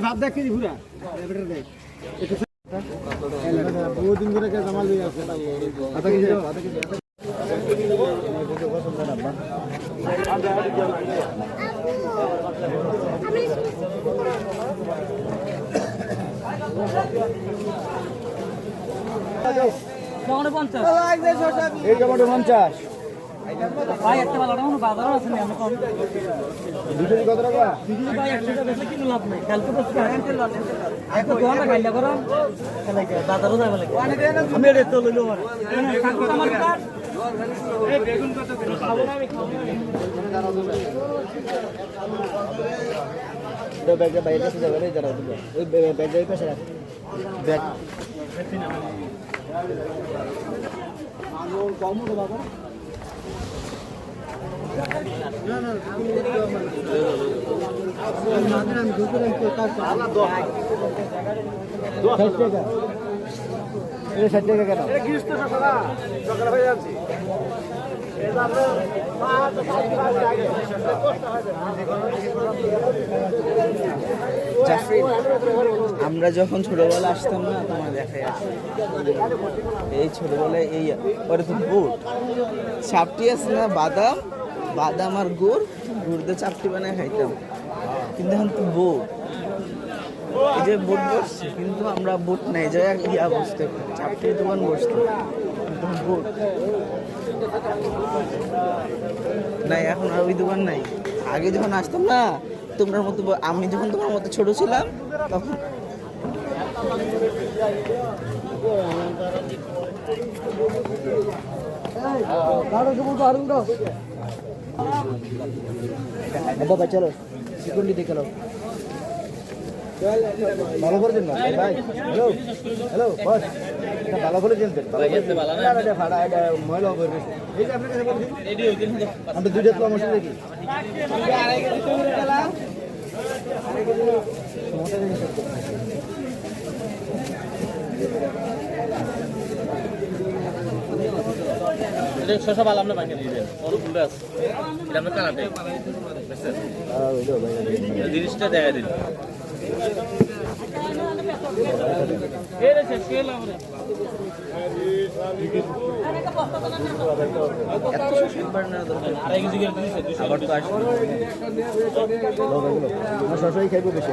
ভাব দেখ কি ঘুরা। দেখ। বহুদিন ধরে জামাল দিয়ে আছে আতা কি আতা কি এই টমেটো পঞ্চাশ। ব্যাগটা বাইরে কাছে যাবে যারা ওই ব্যাগটা এই পাশে রাখ ব্যাগ টাকা এটা আমরা যখন ছোটবেলা আসতাম না তোমার দেখাই এই ছোটবেলায় এই পরে তো বুট চাপটি আছে না, বাদাম? বাদাম আর গুড় গুড় দিয়ে চাপটি বানায় খাইতাম। কিন্তু এখন তো বুট। এই যে বুট বসছে, কিন্তু আমরা বুট নাই যে ইয়া বসতে চাপটির দোকান বসতো বুট। নাই, এখন আর ওই দোকান নাই। আগে যখন আসতাম না তোমরা মতো আমি যখন তোমার মতো ছোট ছিলাম, তখন বাবা চলো। সিকুন্ডি দেখে লো ভালো করে দিন ভাই হ্যালো হ্যালো বস এটা ভালো করে দিন এটা ফাড়া এটা ময়লা হবে এই যে আপনার কাছে বলে দিন দুইটা তো মশলা দেখি। এটা শশা ভালো আমরা বানিয়ে দিবেন ওর ফুলটা আছে। এটা ওই দাও ভাই জিনিসটা দেখা দিন। আবার তো আসবে। শশাই খাইবো বেশি।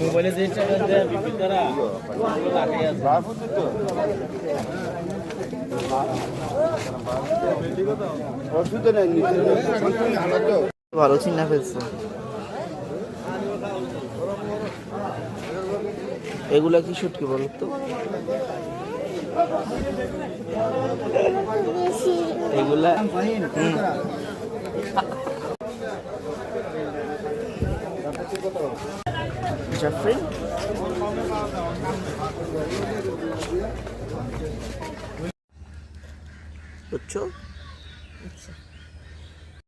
মোবাইলে যে আছে। ভালো চিন্তা ফেলছে এগুলা কি শুটকি বলো তো? এগুলা। জাফরিন বুঝছ?